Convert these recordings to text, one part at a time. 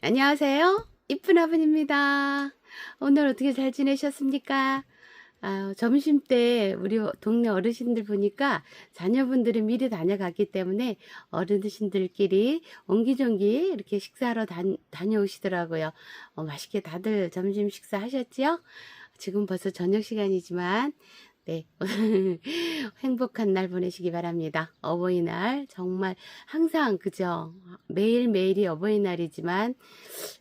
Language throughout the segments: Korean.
안녕하세요. 이쁜 아버입니다. 오늘 어떻게 잘 지내셨습니까? 아, 점심 때 우리 동네 어르신들 보니까 자녀분들이 미리 다녀갔기 때문에 어르신들끼리 옹기종기 이렇게 식사하러 다, 다녀오시더라고요. 어, 맛있게 다들 점심 식사 하셨지요? 지금 벌써 저녁 시간이지만 네. 행복한 날 보내시기 바랍니다. 어버이날 정말 항상 그죠? 매일매일이 어버이날이지만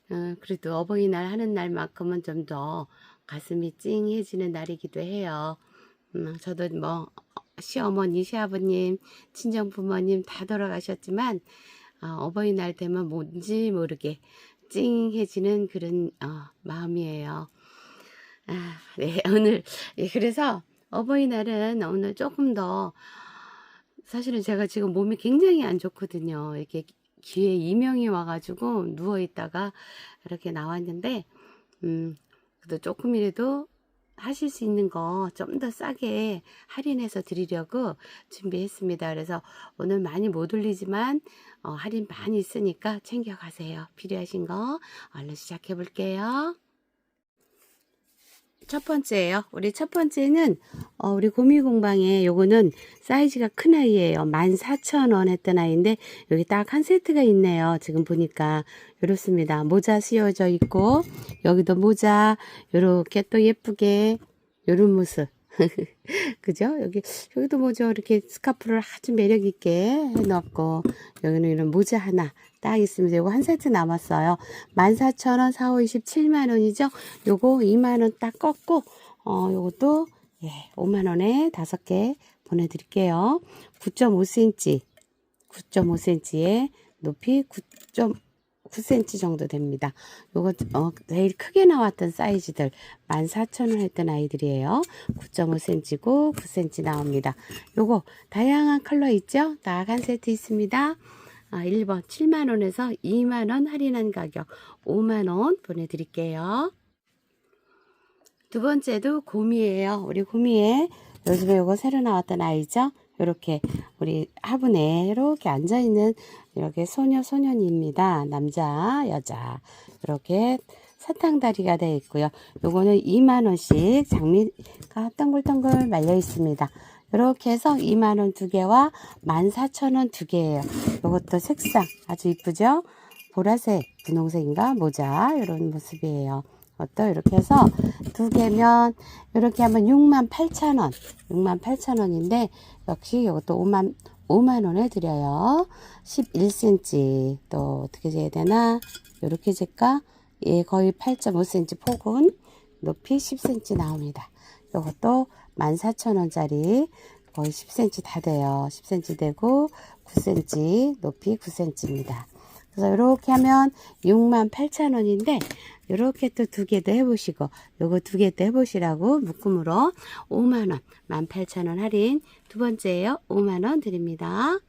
어, 그래도 어버이날 하는 날만큼은 좀 더 가슴이 찡해지는 날이기도 해요. 음, 저도 뭐 시어머니, 시아버님, 친정부모님 다 돌아가셨지만 어, 버이날 되면 뭔지 모르게 찡해지는 그런 어, 마음이에요. 아, 네, 오늘 예, 그래서 어버이날은 오늘 조금 더 사실은 제가 지금 몸이 굉장히 안 좋거든요. 이렇게 귀에 이명이 와가지고 누워 있다가 이렇게 나왔는데, 음, 그래도 조금이라도 하실 수 있는 거 좀 더 싸게 할인해서 드리려고 준비했습니다. 그래서 오늘 많이 못 올리지만 어, 할인 많이 있으니까 챙겨가세요. 필요하신 거 얼른 시작해 볼게요. 첫 번째예요. 우리 첫 번째는 어, 우리 고미공방에 요거는 사이즈가 큰 아이예요. 14,000원 했던 아이인데 여기 딱 한 세트가 있네요. 지금 보니까 이렇습니다. 모자 씌워져 있고 여기도 모자 요렇게 또 예쁘게 요런 모습 그죠? 여기 여기도 뭐죠? 이렇게 스카프를 아주 매력 있게 해놓고 여기는 이런 모자 하나 딱 있습니다. 요거 한 세트 남았어요. 14,000원, 4, 5, 27만원이죠? 요거 2만원 딱 꺾고, 어, 요것도, 예, 5만원에 다섯 개 보내드릴게요. 9.5cm, 9.5cm에 높이 9.9cm 정도 됩니다. 요거, 어, 제일 크게 나왔던 사이즈들, 14,000원 했던 아이들이에요. 9.5cm고 9cm 나옵니다. 요거, 다양한 컬러 있죠? 딱한 세트 있습니다. 아, 1번 7만원에서 2만원 할인한 가격 5만원 보내드릴게요. 두 번째도 곰이에요. 우리 곰이에 요즘에 요거 새로 나왔던 아이죠. 이렇게 우리 화분에 이렇게 앉아있는 이렇게 소녀 소년입니다. 남자 여자 이렇게 사탕다리가 되어 있고요. 요거는 2만원씩 장미가 동글동글 말려 있습니다. 이렇게 해서 2만원 두 개와 14,000원 두 개예요. 이것도 색상 아주 이쁘죠? 보라색, 분홍색인가? 모자 이런 모습이에요. 이것도 이렇게 해서 두 개면 이렇게 하면 68,000원 68,000원인데 역시 이것도 5만 5만 원에 드려요. 11cm 또 어떻게 재야 되나? 이렇게 재까? 예, 거의 8.5cm 폭은 높이 10cm 나옵니다. 이것도 14,000원짜리 거의 10cm 다 돼요. 10cm 되고 9cm 높이 9cm입니다. 그래서 이렇게 하면 68,000원인데 이렇게 또 두 개도 해보시고 요거 두 개도 해보시라고 묶음으로 5만원 18,000원 할인 두 번째예요. 5만원 드립니다.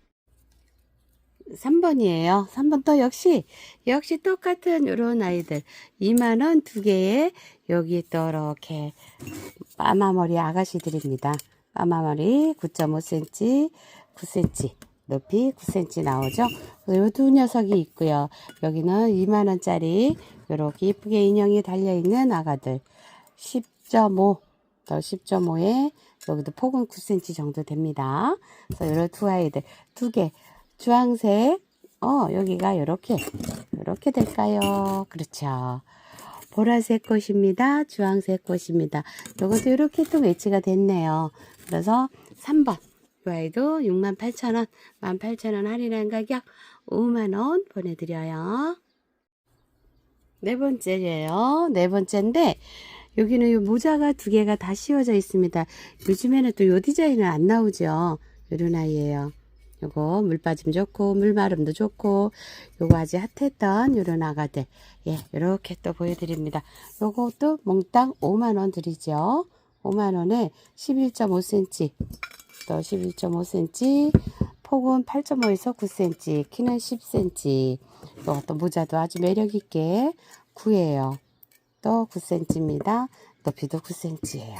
3번이에요. 3번 또 역시 역시 똑같은 이런 아이들 2만원 두 개에 여기 또 이렇게 빠마머리 아가씨들입니다. 빠마머리 9.5cm 9cm 높이 9cm 나오죠. 요두 녀석이 있고요. 여기는 2만원짜리 이렇게 예쁘게 인형이 달려있는 아가들 10.5 더 10.5에 여기도 폭은 9cm 정도 됩니다. 그래서 이런 두 아이들 두 개 주황색 어 여기가 이렇게 이렇게 될까요? 그렇죠. 보라색 꽃입니다. 주황색 꽃입니다. 이것도 이렇게 또 매치가 됐네요. 그래서 3번 이 아이도 68,000원 18,000원 할인한 가격 5만원 보내드려요. 네 번째예요. 네 번째인데 여기는 이 모자가 두 개가 다 씌워져 있습니다. 요즘에는 또 요 디자인은 안 나오죠. 요런 아이예요. 요거 물 빠짐 좋고 물 마름도 좋고 요거 아주 핫했던 요런 아가들 예 이렇게 또 보여드립니다. 요것도 몽땅 5만원 드리죠. 5만원에 11.5cm 또 11.5cm 폭은 8.5에서 9cm 키는 10cm 또, 또 모자도 아주 매력있게 9예요. 또 9cm입니다. 높이도 9cm예요.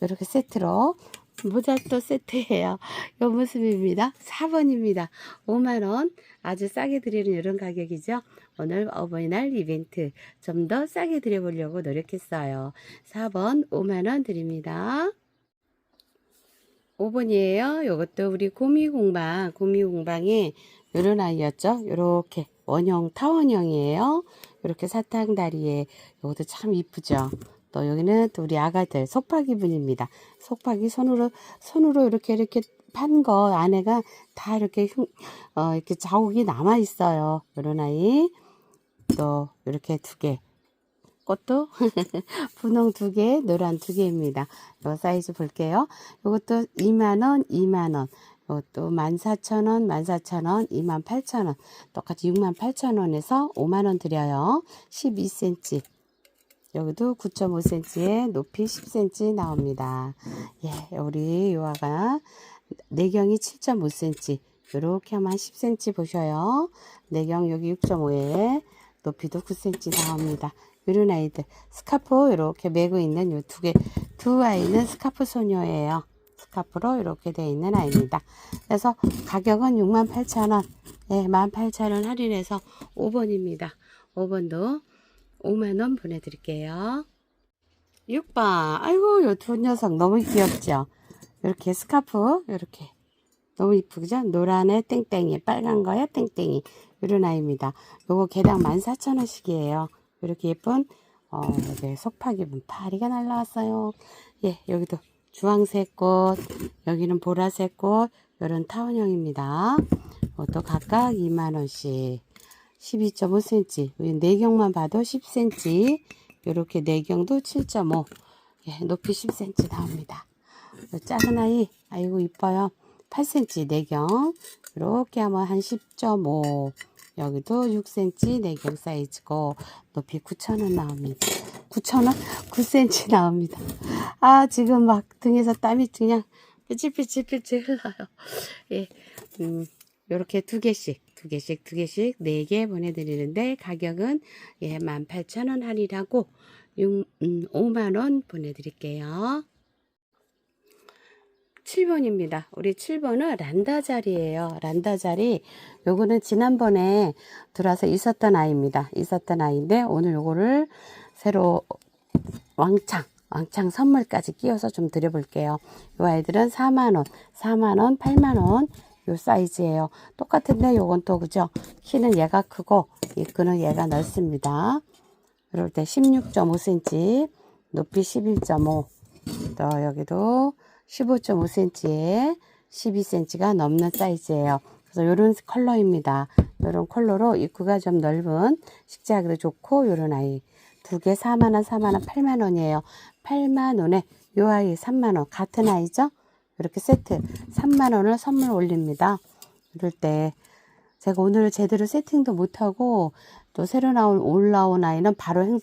이렇게 세트로 모자도 세트예요. 요 모습입니다. 4번입니다. 5만원. 아주 싸게 드리는 이런 가격이죠. 오늘 어버이날 이벤트 좀 더 싸게 드려보려고 노력했어요. 4번 5만원 드립니다. 5번이에요. 요것도 우리 고미공방, 고미공방에 요런 아이였죠. 요렇게 원형 타원형이에요. 요렇게 사탕다리에 요것도 참 이쁘죠. 또 여기는 또 우리 아가들 속박이 분입니다. 속박이 손으로 손으로 이렇게 이렇게 판 거 안에가 다 이렇게 흉, 어, 이렇게 자국이 남아 있어요. 요런 아이 또 이렇게 두 개. 꽃도 분홍 두 개, 노란 두 개입니다. 요 사이즈 볼게요. 요것도 2만원, 2만원. 요것도 14,000원, 14,000원, 28,000원. 똑같이 68,000원에서 5만원 드려요. 12cm. 여기도 9.5cm에 높이 10cm 나옵니다. 예, 우리 요아가 내경이 7.5cm. 요렇게 하면 10cm 보셔요. 내경 여기 6.5에 높이도 9cm 나옵니다. 이런 아이들 스카프 이렇게 메고 있는 요 두 개 두 아이는 스카프 소녀예요. 스카프로 이렇게 되어 있는 아이입니다. 그래서 가격은 68,000원. 예, 18,000원 할인해서 5번입니다. 5번도 5만원 보내드릴게요. 6번. 아이고, 요 두 녀석 너무 귀엽죠? 이렇게 스카프, 이렇게. 너무 이쁘죠? 노란에 땡땡이, 빨간 거에 땡땡이. 이런 아이입니다. 요거 개당 14,000원씩이에요. 이렇게 예쁜, 어, 네, 속파기 문파리가 날라왔어요. 예, 여기도 주황색 꽃, 여기는 보라색 꽃, 이런 타원형입니다. 이것도 각각 2만원씩. 12.5cm. 내경만 봐도 10cm. 이렇게 내경도 7.5. 예, 높이 10cm 나옵니다. 요 작은 아이, 아이고, 이뻐요. 8cm 내경. 이렇게 하면 한 10.5. 여기도 6cm 내경 사이즈고, 높이 9,000원 나옵니다. 9,000원? 9cm 나옵니다. 아, 지금 막 등에서 땀이 그냥 삐질삐질삐질 흘러요. 예, 음, 요렇게 두 개씩, 두 개씩, 두 개씩, 네 개 보내드리는데, 가격은, 예, 18,000원 할인하고, 6, 음, 5만원 보내드릴게요. 7번입니다. 우리 7번은 란다 자리예요. 란다 자리. 요거는 지난번에 들어와서 있었던 아이입니다. 있었던 아이인데 오늘 요거를 새로 왕창 왕창 선물까지 끼워서 좀 드려볼게요. 요 아이들은 4만원, 4만원, 8만원 요 사이즈예요. 똑같은데 요건 또 그죠? 키는 얘가 크고 이끈은 얘가 넓습니다. 이럴 때 16.5cm, 높이 11.5, 또 여기도 15.5cm에 12cm가 넘는 사이즈예요. 그래서 요런 컬러입니다. 요런 컬러로 입구가 좀 넓은 식재하기도 좋고 요런 아이 두 개 4만원, 4만원, 8만원이에요. 8만원에 요 아이 3만원 같은 아이죠? 이렇게 세트 3만원을 선물 올립니다. 이럴 때 제가 오늘 제대로 세팅도 못하고 또 새로 나온 올라온 아이는 바로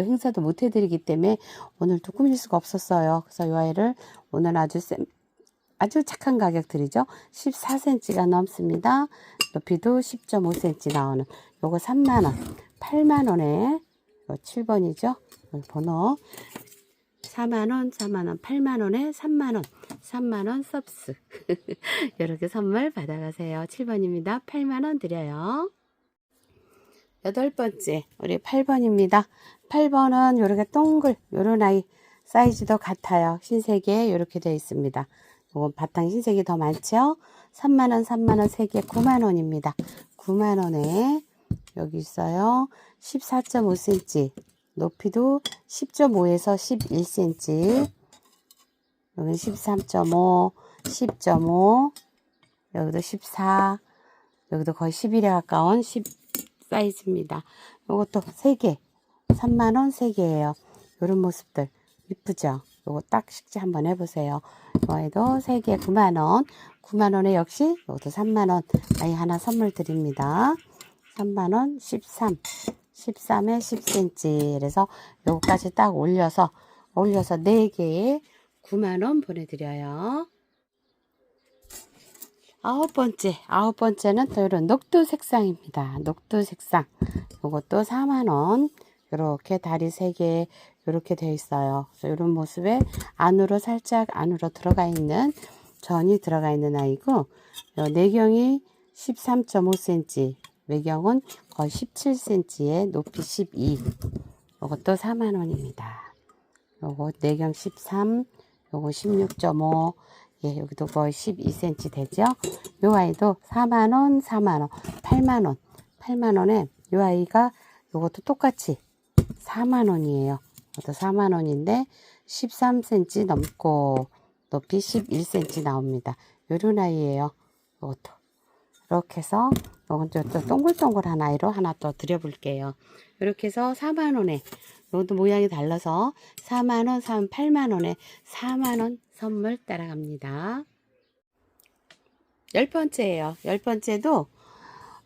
행사도 못 해드리기 때문에 오늘 또 꾸밀 수가 없었어요. 그래서 이 아이를 오늘 아주 쌤, 아주 착한 가격 드리죠. 14cm가 넘습니다. 높이도 10.5cm 나오는 요거 3만원, 8만원에 7번이죠. 번호 4만원, 4만원, 8만원에 3만원, 3만원 서비스. 이렇게 선물 받아가세요. 7번입니다. 8만원 드려요. 여덟 번째, 우리 8번입니다. 8번은 요렇게 동글, 요런 아이 사이즈도 같아요. 흰색에 요렇게 되어 있습니다. 요건 바탕 흰색이 더 많죠? 3만원, 3만원, 3개 9만원입니다. 9만원에 여기 있어요. 14.5cm. 높이도 10.5에서 11cm. 여기 13.5, 10.5, 여기도 14, 여기도 거의 11에 가까운 10 사이즈입니다. 요것도 3개, 3만원 3개예요. 요런 모습들 이쁘죠? 요거 딱 식지 한번 해보세요. 이거에도 3개 9만원, 9만원에 역시 요것도 3만원 아이 하나 선물 드립니다. 3만원 13, 13에 10cm. 그래서 요거까지 딱 올려서, 올려서 4개에 9만원 보내드려요. 아홉 번째, 아홉 번째는 또 이런 녹두 색상입니다. 녹두 색상. 요것도 4만원. 요렇게 다리 3개, 이렇게 되어 있어요. 이런 모습에 안으로 살짝 안으로 들어가 있는 전이 들어가 있는 아이고 요 내경이 13.5cm, 외경은 거의 17cm에 높이 12. 이것도 4만 원입니다. 요거 내경 13, 요거 16.5, 예, 여기도 거의 12cm 되죠? 요 아이도 4만 원, 4만 원, 8만 원, 8만 원에 요 아이가 요것도 똑같이 4만 원이에요. 이것도 4만 원인데 13cm 넘고 높이 11cm 나옵니다. 요런 아이예요. 이것도 이렇게 해서 요건 또, 또 동글동글한 아이로 하나 또 드려볼게요. 이렇게 해서 4만 원에 이것도 모양이 달라서 4만 원, 3, 8만 원에 4만 원 선물 따라갑니다. 열 번째예요. 열 번째도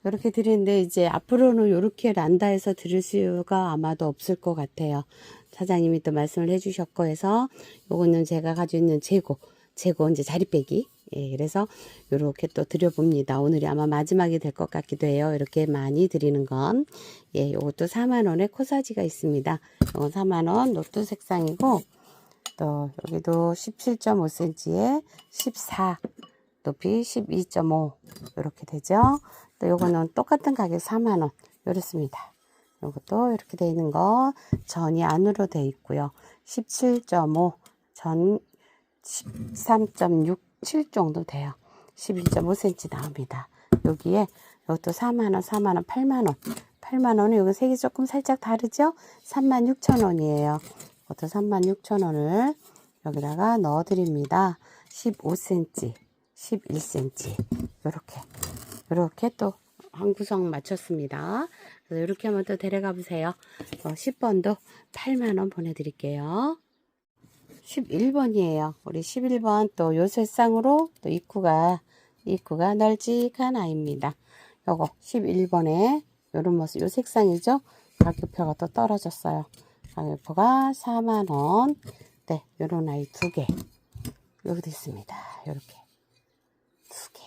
이렇게 드리는데 이제 앞으로는 이렇게 란다해서 드릴 수가 아마도 없을 것 같아요. 사장님이 또 말씀을 해주셨고 해서 요거는 제가 가지고 있는 재고, 재고 이제 자리 빼기. 예, 그래서 요렇게 또 드려봅니다. 오늘이 아마 마지막이 될 것 같기도 해요. 이렇게 많이 드리는 건. 예, 요것도 4만원에 코사지가 있습니다. 요건 4만원 노트 색상이고, 또 여기도 17.5cm에 14, 높이 12.5 이렇게 되죠. 또 요거는 똑같은 가격 4만원 이렇습니다. 요것도 이렇게 되어 있는 거 전이 안으로 되어 있고요. 17.5 전 13.67 정도 돼요. 11.5cm 나옵니다. 여기에 이것도 4만원, 4만원, 8만원 8만원은 여기 색이 조금 살짝 다르죠? 36,000원이에요. 이것도 36,000원을 여기다가 넣어 드립니다. 15cm, 11cm 이렇게 이렇게 또 한 구성 맞췄습니다. 그래서 이렇게 한번 또 데려가 보세요. 어, 10번도 8만원 보내드릴게요. 11번이에요. 우리 11번 또 요새상으로 또 입구가 입구가 널찍한 아이입니다. 요거 11번에 요런 모습 요 색상이죠. 가격표가 또 떨어졌어요. 가격표가 4만원 네 요런 아이 두개 여기도 있습니다. 요렇게 두개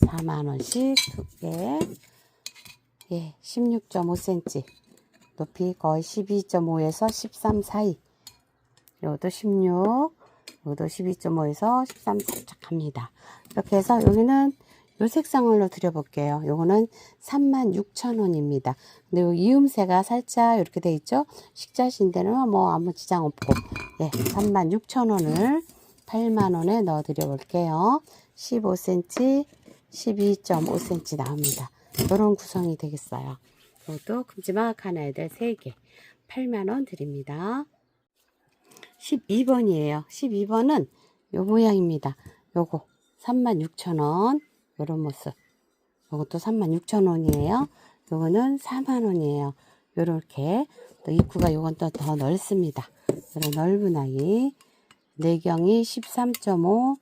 4만원씩 두개 예 16.5cm 높이 거의 12.5에서 13 사이 요것도 16, 요것도 12.5에서 13 살짝 갑니다. 이렇게 해서 여기는 요 색상으로 드려볼게요. 요거는 36,000원입니다. 근데 요 이음새가 살짝 이렇게 돼 있죠? 식자신데는 뭐 아무 지장 없고, 예, 36,000원을 8만원에 넣어 드려볼게요. 15cm, 12.5cm 나옵니다. 이런 구성이 되겠어요. 이것도 큼지막한 아이들 3개, 8만원 드립니다. 12번이에요. 12번은 요 모양입니다. 요거 36,000원 요런 모습 요것도 36,000원이에요. 요거는 4만원이에요. 요렇게 또 입구가 요건 또 더 넓습니다. 요런 넓은 아이 내경이 13.5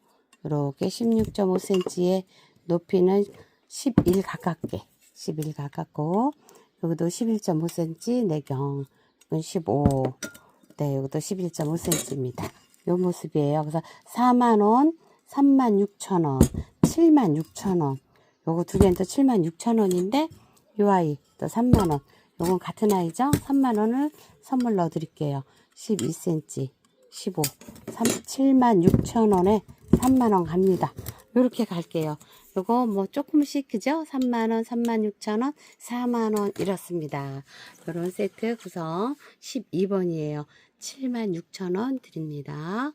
요렇게 16.5cm에 높이는 11 가깝게 11 가깝고 여기도 11.5cm 내경 이건 15 네, 이것도 11.5cm입니다. 요 모습이에요. 그래서 4만원, 36,000원, 76,000원. 요거 두 개는 또 76,000원인데, 요 아이 또 3만원. 요건 같은 아이죠? 3만원을 선물 넣어 드릴게요. 12cm, 15, 76,000원에 3만원 갑니다. 요렇게 갈게요. 요거 뭐 조금씩 그죠? 3만원, 36,000원, 4만원 이렇습니다. 요런 세트 구성 12번이에요. 76,000원 드립니다.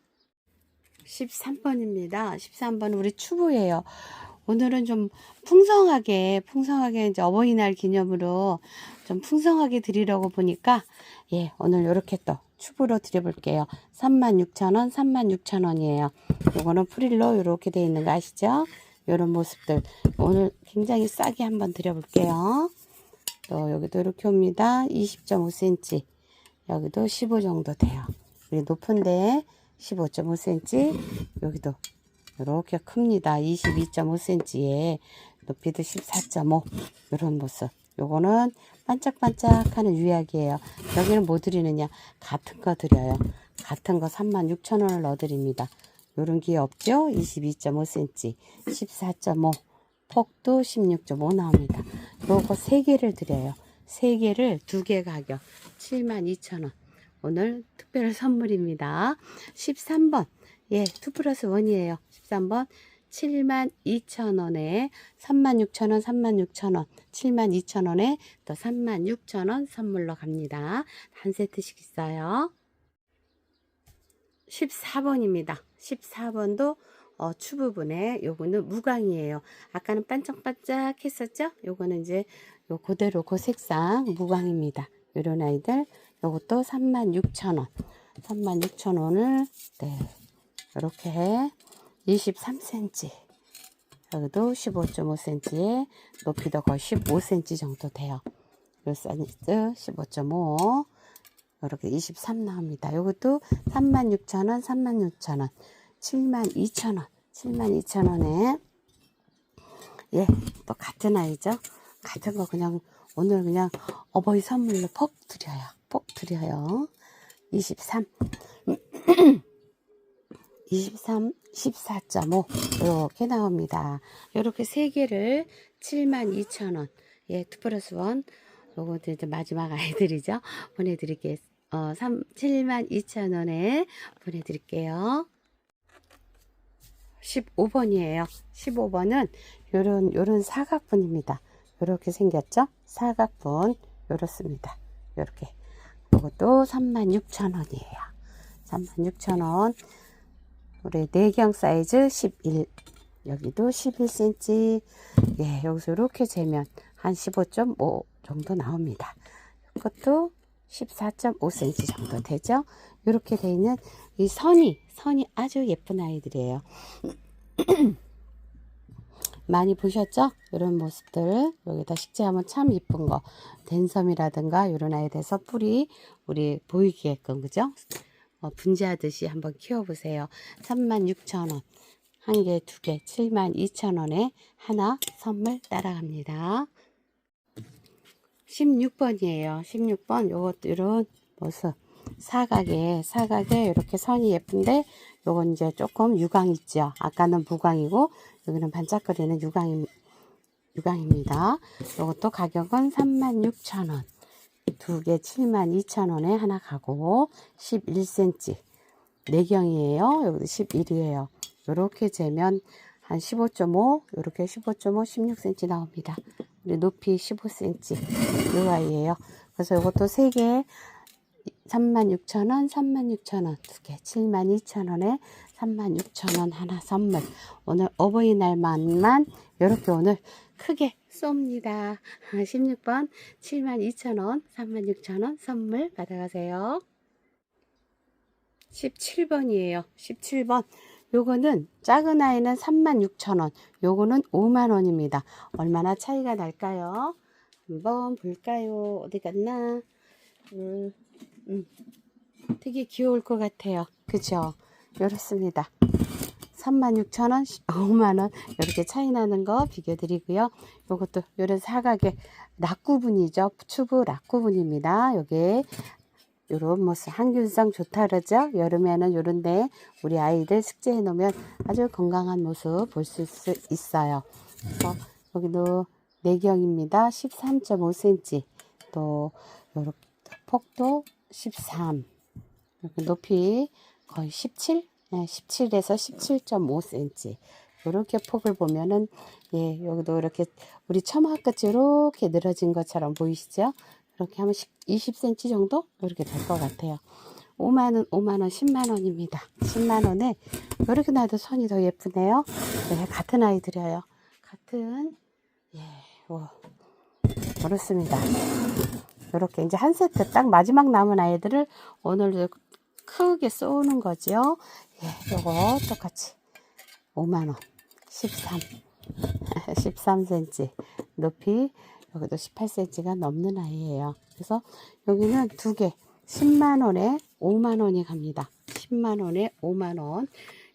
13번입니다. 13번 우리 추부예요. 오늘은 좀 풍성하게, 풍성하게 이제 어버이날 기념으로 좀 풍성하게 드리려고 보니까, 예, 오늘 이렇게 또 추부로 드려볼게요. 36,000원, 36,000원이에요. 요거는 프릴로 이렇게 되어 있는 거 아시죠? 요런 모습들. 오늘 굉장히 싸게 한번 드려볼게요. 또 여기도 이렇게 옵니다. 20.5cm. 여기도 15 정도 돼요. 우리 높은데 15.5cm. 여기도 이렇게 큽니다. 22.5cm에 높이도 14.5 이런 모습. 요거는 반짝반짝하는 유약이에요. 여기는 뭐 드리느냐? 같은 거 드려요. 같은 거 36,000원을 넣어드립니다. 요런 기회 없죠? 22.5cm, 14.5, 폭도 16.5 나옵니다. 요거 3개를 드려요. 3개를 2개 가격 72,000원. 오늘 특별 선물입니다. 13번. 예, 2 플러스 1이에요. 13번. 72,000원에 36,000원, 36,000원, 72,000원에 또 36,000원 선물로 갑니다. 한 세트씩 있어요. 14번입니다. 14번도 어, 추 부분에 요거는 무광이에요. 아까는 반짝반짝 했었죠? 요거는 이제 요 그대로 그 색상 무광입니다. 요런 아이들 요것도 36,000원. 36,000원을 네. 이렇게 23cm. 여기도 15.5cm에 높이도 거의 15cm 정도 돼요. 요 사이즈 15.5. 이렇게 23 나옵니다. 요것도 36,000원, 36,000원, 72,000원, 72,000원에 예, 또 같은 아이죠. 같은 거 그냥 오늘 그냥 어버이 선물로 폭 드려요. 폭 드려요. 23 23, 14.5 이렇게 나옵니다. 이렇게 세 개를 72,000원. 예, 2 플러스 1. 요것도 이제 마지막 아이들이죠. 보내 드릴게요. 어, 3, 72,000원에 보내 드릴게요. 15번이에요. 15번은 요런, 요런 사각분입니다. 요렇게 생겼죠? 사각분. 요렇습니다. 요렇게. 요것도 36,000원이에요. 36,000원. 우리 내경 사이즈 11. 여기도 11cm. 예, 여기서 이렇게 재면 한 15.5 정도 나옵니다. 이것도 14.5cm 정도 되죠? 이렇게 돼 있는 이 선이, 선이 아주 예쁜 아이들이에요. 많이 보셨죠? 이런 모습들 여기다 식재하면 참 이쁜 거 댄섬이라든가 이런 아이들에서 뿌리 우리 보이게끔 그죠? 어, 분재하듯이 한번 키워보세요. 36,000원 한 개, 두 개, 72,000원에 하나 선물 따라갑니다. 16번이에요. 16번 요것도 이런 모습 사각에 사각에 이렇게 선이 예쁜데 요건 이제 조금 유광 있죠. 아까는 무광이고 여기는 반짝거리는 유광 유광입니다. 요것도 가격은 36,000원. 두 개 72,000원에 하나 가고 11cm 내경이에요. 여기도 11이에요. 요렇게 재면 한 15.5, 요렇게 15.5, 16cm 나옵니다. 높이 15cm 요 아이예요. 그래서 이것도 3개 36,000원, 36,000원 두 개 72,000원에 36,000원 하나 선물. 오늘 어버이날만만 이렇게 오늘 크게 쏩니다. 16번 72,000원, 36,000원 선물 받아가세요. 17번이에요. 17번. 요거는 작은 아이는 36,000원, 요거는 5만원입니다. 얼마나 차이가 날까요? 한번 볼까요? 어디 갔나? 음, 음. 되게 귀여울 것 같아요. 그죠? 요렇습니다. 36,000원, 5만원 이렇게 차이 나는 거 비교 드리고요. 요것도 요런 사각의 낙구분이죠. 추부 낙구분입니다. 요게 요런 모습 항균성 좋다 그러죠. 여름에는 요런데 우리 아이들 숙제해 놓으면 아주 건강한 모습 볼 수 있어요. 그래서 여기도 내경입니다. 13.5cm 또 요렇게 폭도 13 이렇게 높이 거의 17 네, 17에서 17.5cm 이렇게 폭을 보면은 예 여기도 이렇게 우리 처마 끝이 이렇게 늘어진 것처럼 보이시죠? 이렇게 하면 20cm 정도 이렇게 될 것 같아요. 5만원, 5만원, 10만원입니다. 10만원에 이렇게 놔도 선이 더 예쁘네요. 네, 같은 아이들이에요. 같은, 예, 오, 그렇습니다. 이렇게 이제 한 세트 딱 마지막 남은 아이들을 오늘 크게 쏘는 거죠. 예, 요거 똑같이 5만원, 13, 13cm 높이 여기도 18cm가 넘는 아이예요. 그래서 여기는 두 개 10만원에 5만원이 갑니다. 10만원에 5만원.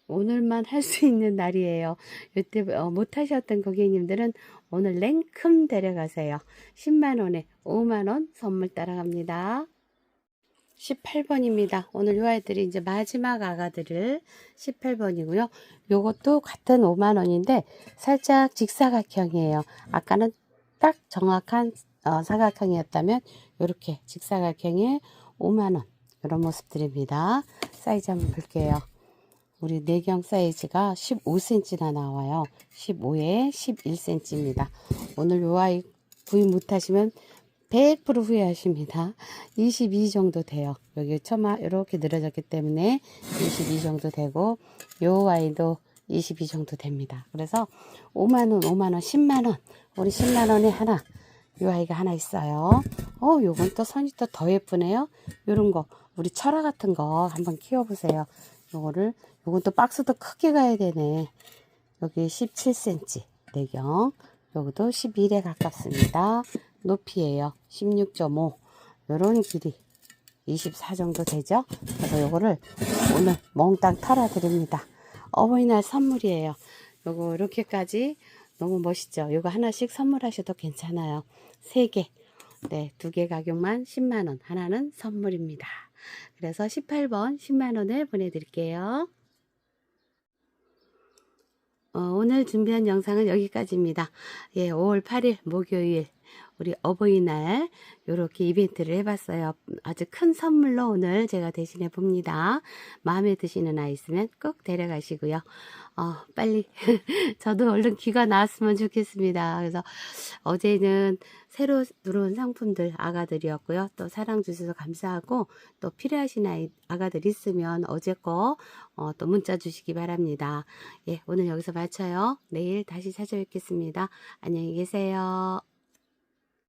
오늘만 할 수 있는 날이에요. 이때 어, 못 하셨던 고객님들은 오늘 냉큼 데려가세요. 10만원에 5만원 선물 따라갑니다. 18번입니다. 오늘 요 아이들이 이제 마지막 아가들을 18번이고요. 요것도 같은 5만원인데 살짝 직사각형이에요. 아까는 딱 정확한 어, 사각형이었다면 이렇게 직사각형에 5만원 이런 모습들입니다. 사이즈 한번 볼게요. 우리 내경 사이즈가 15cm나 나와요. 15에 11cm입니다. 오늘 요 아이 구입 못하시면 100% 후회하십니다. 22 정도 돼요. 여기 처마 이렇게 늘어졌기 때문에 22 정도 되고 요 아이도 22 정도 됩니다. 그래서 5만원, 5만원, 10만원 우리 10만원에 하나 요 아이가 하나 있어요. 어, 요건 또 선이 또 더 예쁘네요. 요런 거 우리 철화 같은 거 한번 키워보세요. 요거를 요건 또 박스도 크게 가야 되네. 여기 17cm 내경 여기도 11에 가깝습니다. 높이에요. 16.5 요런 길이 24 정도 되죠. 그래서 요거를 오늘 몽땅 털어 드립니다. 어버이날 선물이에요. 요거 이렇게까지 너무 멋있죠. 요거 하나씩 선물하셔도 괜찮아요. 세 개. 네, 두 개 가격만 10만 원. 하나는 선물입니다. 그래서 18번 10만 원을 보내 드릴게요. 어, 오늘 준비한 영상은 여기까지입니다. 예, 5월 8일 목요일 우리 어버이날 이렇게 이벤트를 해봤어요. 아주 큰 선물로 오늘 제가 대신해 봅니다. 마음에 드시는 아이 있으면 꼭 데려가시고요. 어, 빨리 저도 얼른 귀가 나왔으면 좋겠습니다. 그래서 어제는 새로 들어온 상품들 아가들이었고요. 또 사랑 주셔서 감사하고 또 필요하신 아이 아가들 있으면 어제 거 어, 또 문자 주시기 바랍니다. 예, 오늘 여기서 마쳐요. 내일 다시 찾아뵙겠습니다. 안녕히 계세요.